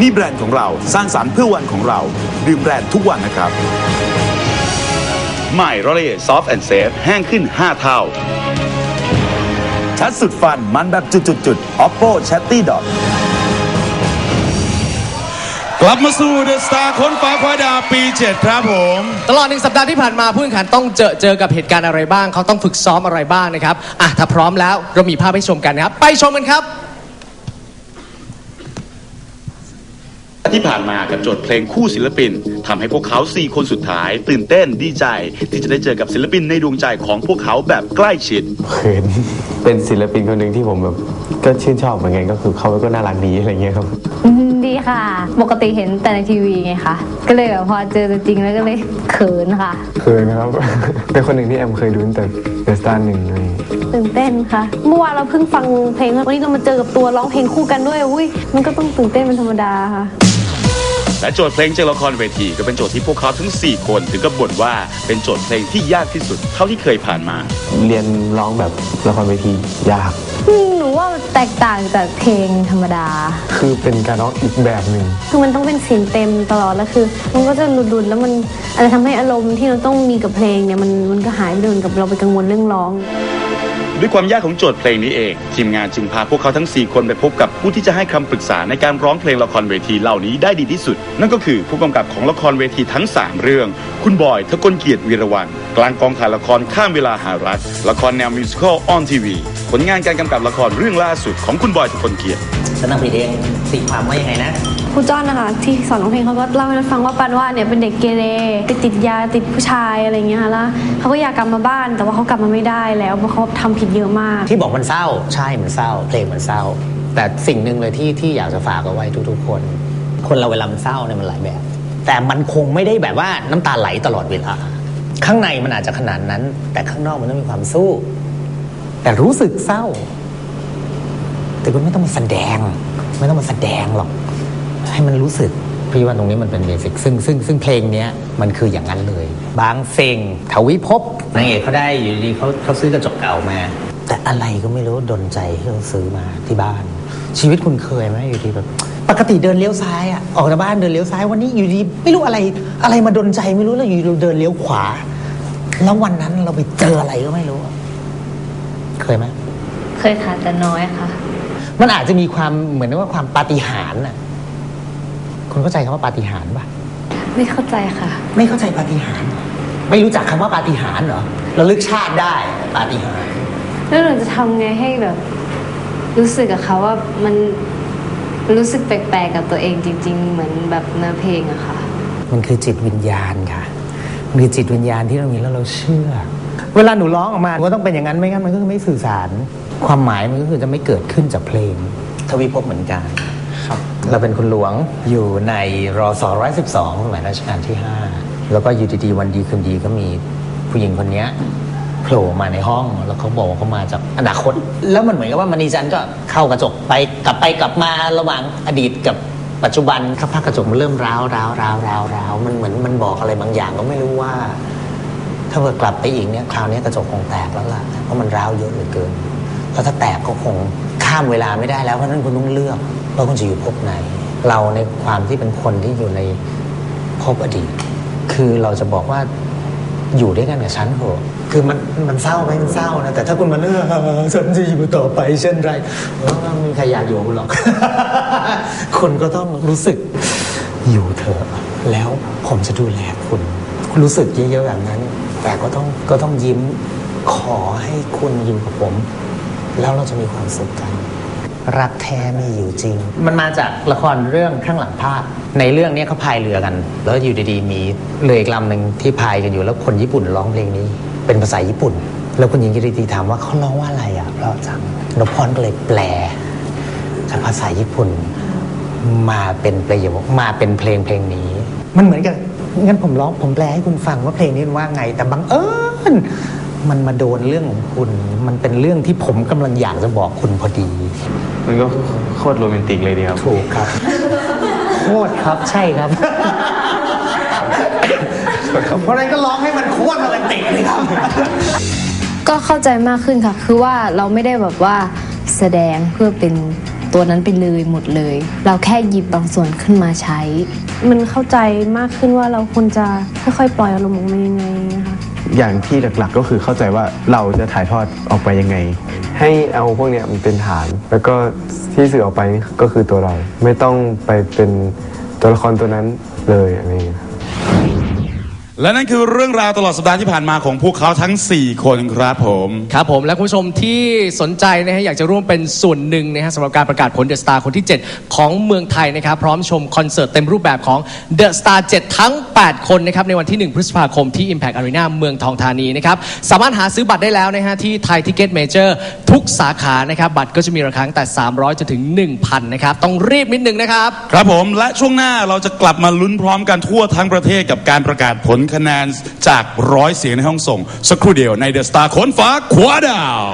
นี่แบรนด์ของเราสร้างสรรค์เพื่อวันของเรา ดื่มแบรนด์ทุกวันนะครับ ใหม่รอเล่ซอฟต์แอนด์เซฟแห้งขึ้น 5 เท่า ชัดสุดฟันมันแบบจุดๆๆ oppo chatty dot กลับมาสู่เดอะสตาร์ค้นฟ้าคว้าดาวปี 7 ครับผม ตลอดหนึ่งสัปดาห์ที่ผ่านมาผู้แข่งขันต้องเจอเจอกับเหตุการณ์อะไรบ้าง เขาต้องฝึกซ้อมอะไรบ้างนะครับ อะ ถ้าพร้อมแล้วเรามีภาพให้ชมกันนะครับ ไปชมกันครับ ที่ผ่านมากับโจทย์เพลงคู่ศิลปินทำให้พวกเขา 4 คนสุดท้าย ตื่นเต้นดีใจ ที่จะได้เจอกับศิลปินในดวงใจของพวกเขาแบบใกล้ชิดเขินเป็นศิลปินคนหนึ่งที่ผมแบบก็ชื่นชอบเหมือนกันก็คือเขาก็น่ารักดีอะไรเงี้ยครับอืมดีค่ะ ปกติเห็นแต่ในทีวีไงคะก็เลยแบบพอเจอตัวจริงแล้วก็เลยเขินค่ะเขินครับเป็นคนหนึ่งที่แอมเคยดูตั้งแต่เดอะสตาร์หนึ่งเลยตื่นเต้นค่ะ เมื่อวานเราเพิ่งฟังเพลงวันนี้เรามาเจอกับตัวร้องเพลงคู่กันด้วยอุ้ยมันก็ต้องตื่นเต้นเป็นธรรมดาค่ะ และโจทย์เพลงจากละครเวทีก็เป็นโจทย์ที่พวกเขาทั้ง 4 คนถึงกับบ่นว่าเป็นโจทย์เพลงที่ยากที่สุดเท่าที่เคยผ่านมา เรียนร้องแบบละครเวทียากอืมหนูว่าแตกต่างจากเพลงธรรมดา คือเป็นการร้องอีกแบบหนึ่งคือมันต้องเป็นเสียงเต็มตลอดแล้วคือ มันก็จะหลุดๆแล้วมันอาจจะทำให้อารมณ์ที่เราต้องมีกับเพลงเนี่ยมันมันก็หายไปเลยเหมือนกับเราไปกังวลเรื่องร้อง ด้วยความยากของโจทย์เพลงนี้เอง ทีมงานจึงพาพวกเขาทั้ง 4 คนไปพบกับผู้ที่จะให้คำปรึกษาในการร้องเพลงละครเวทีเหล่านี้ได้ดีที่สุด นั่นก็คือผู้กำกับของละครเวทีทั้ง 3 เรื่อง คุณบอยทกลเกียรติวีรวันกลางกองถ่ายละครข้ามเวลาหารักละครแนวมิวสิควลออนทีวีผลงานการกำกับละครเรื่องล่าสุดของคุณบอยทกลเกียรติฉันนั่งผิดเองตีความว่ายังไงนะ ครูจ้อนนะคะที่สอนร้องเพลงเขาก็เล่าให้เราฟังว่าปันว่าเนี่ยเป็นเด็กเกเรติดติดยาติดผู้ชายอะไรอย่างเงี้ยค่ะแล้วเขาก็อยากกลับมาบ้าน แต่ว่าเขากลับมาไม่ได้แล้วเพราะเขาทำผิดเยอะมาก ที่บอกมันเศร้าใช่มันเศร้า เพลงมันเศร้า แต่สิ่งหนึ่งเลยที่ที่อยากจะฝากเอาไว้ทุกๆคน คนเราเวลามันเศร้าเนี่ยมันหลายแบบ แต่มันคงไม่ได้แบบว่าน้ำตาไหลตลอดเวลา ข้างในมันอาจจะขนาดนั้น แต่ข้างนอกมันต้องมีความสู้ แต่รู้สึกเศร้า แต่คุณไม่ต้องมาแสดง ไม่ต้องมาแสดงหรอก ให้มันรู้สึกพี่ว่าตรงนี้มันเป็นเบสิกซึ่งซึ่งซึ่งเพลงเนี้ยมันคืออย่างนั้นเลย บางเซ็งทวิภพนางเอกเขาได้อยู่ดีๆเขาเขาซื้อกระจกเก่ามา แต่อะไรก็ไม่รู้ดนใจให้เขาซื้อมาที่บ้าน ชีวิตคุณเคยไหมอยู่ดีแบบปกติเดินเลี้ยวซ้ายอะออกจากบ้านเดินเลี้ยวซ้ายวันนี้อยู่ดีไม่รู้อะไรอะไรมาดนใจไม่รู้แล้วอยู่ดีเราเดินเลี้ยวขวา แล้ววันนั้นเราไปเจออะไรก็ไม่รู้อะเคยไหมเคยค่ะแต่น้อยค่ะ มันอาจจะมีความเหมือนว่าความปาฏิหาริย์น่ะ คุณเข้าใจคำว่าปาฏิหาริย์ป่ะ ไม่เข้าใจค่ะ ไม่เข้าใจปาฏิหาริย์เหรอไม่รู้จักคำว่าปาฏิหาริย์เหรอระลึกชาติได้ปาฏิหาริย์แล้วหนูจะทำไงให้แบบ รู้สึกกับเขาว่ามันรู้สึกแปลกๆกับตัวเองจริง ๆ เหมือนแบบเนื้อเพลงอะค่ะ มันคือจิตวิญญาณค่ะมันคือจิตวิญญาณที่เรามีแล้วเราเชื่อ เวลาหนูร้องออกมามันก็ต้องเป็นอย่างนั้นไม่งั้นมันก็คือไม่สื่อสาร ความหมายมันก็คือจะไม่เกิดขึ้นจากเพลง ทวีภพเหมือนกัน ครับ เราเป็นคุณหลวงอยู่ในรอสอร้อยสิบสองสมัยรัชกาลที่ห้าแล้วก็อยู่ดีๆวันดีคืนดีก็มีผู้หญิงคนนี้โผล่มาในห้องแล้วเขาบอกว่าเขามาจากอนาคต แล้วมันเหมือนกับว่ามณีจันทร์ก็เข้ากระจกไปกลับไปกลับมาระหว่างอดีตกับปัจจุบันสักพักกระจกมันเริ่มร้าวร้าวร้าวร้าวร้าวมันเหมือนมันบอกอะไรบางอย่างก็ไม่รู้ว่า ถ้าเกิดกลับไปอีกเนี่ยคราวนี้กระจกคงแตกแล้วล่ะเพราะมันร้าวเยอะเหลือเกินแล้วถ้าแตกก็คงข้ามเวลาไม่ได้แล้วเพราะฉะนั้นคุณต้องเลือก ว่าคุณจะอยู่ภพไหน เราในความที่เป็นคนที่อยู่ในภพอดีต คือเราจะบอกว่าอยู่ด้วยกันกับฉันเถอะคือมันมันเศร้าไหมมันเศร้านะ แต่ถ้าคุณมาเลือกฉันจะอยู่ต่อไปเช่นไรเออไม่มีใครอยากอยู่กับคุณหรอกคุณก็ต้องรู้สึกอยู่เถอะแล้วผมจะดูแลคุณรู้สึกเยอะๆแบบนั้น แต่ก็ต้องก็ต้องยิ้มขอให้คุณอยู่กับผม แล้วเราจะมีความสุขกัน รักแท้มีอยู่จริง มันมาจากละครเรื่องข้างหลังภาพในเรื่องนี้เขาพายเรือกัน แล้วอยู่ดีๆ มีเรืออีกลำหนึ่งที่พายกันอยู่แล้วคนญี่ปุ่นร้องเพลงนี้ เป็นภาษาญี่ปุ่น แล้วคุณหญิงกิริตีถามว่าเขาร้องว่าอะไรอะเพราะจังนพพรก็เลยแปลจากภาษาญี่ปุ่น มาเป็นประโยคมาเป็นเพลงเพลงนี้ มันเหมือนกับงั้นผมร้องผมแปลให้คุณฟังว่าเพลงนี้มันว่าไงแต่บังเอิญ มันมาโดนเรื่องของคุณ มันเป็นเรื่องที่ผมกำลังอยากจะบอกคุณพอดี มันก็โคตรโรแมนติกเลยดีครับ ถูกครับ โคตรครับใช่ครับ เพราะฉะนั้นก็ร้องให้มันโคตรโรแมนติกเลยครับ ก็เข้าใจมากขึ้นค่ะ คือว่าเราไม่ได้แบบว่าแสดงเพื่อเป็นตัวนั้นไปเลยหมดเลย เราแค่หยิบบางส่วนขึ้นมาใช้ มันเข้าใจมากขึ้นว่าเราควรจะค่อยๆปล่อยอารมณ์ออกมายังไงนะคะ อย่างที่หลักๆ ก็คือเข้าใจว่าเราจะถ่ายทอดออกไปยังไง ให้เอาพวกเนี้ยมันเป็นฐาน แล้วก็ที่สื่อออกไปนี่ก็คือตัวเรา ไม่ต้องไปเป็นตัวละครตัวนั้นเลยอะไรอย่างเงี้ย และนั่นคือเรื่องราวตลอดสัปดาห์ที่ผ่านมาของพวกเขาทั้ง 4 คนครับผมครับผมและคุณผู้ชมที่สนใจนะฮะอยากจะร่วมเป็นส่วนหนึ่งนะฮะสำหรับการประกาศผลเดอะสตาร์คนที่ 7 ของเมืองไทยนะครับ พร้อมชมคอนเสิร์ตเต็มรูปแบบของเดอะสตาร์7ทั้ง 8 คนนะครับ ในวันที่ 1 พฤษภาคมที่ Impact Arena เมืองทองธานีนะครับ สามารถหาซื้อบัตรได้แล้วนะฮะที่ไทยทิเก็ตเมเจอร์ทุกสาขานะครับบัตรก็จะมีราคาตั้งแต่ 300จนถึง 1,000นะครับต้องรีบนิดนึงนะครับครับผมและช่วงหน้าเราจะกลับมาลุ้นพร้อมกันทั่วทั้งประเทศกับการประกาศผลคะแนนจากร้อยเสียงในห้องส่ง สักครู่เดียวในเดอะสตาร์ค้นฟ้าขวาดาว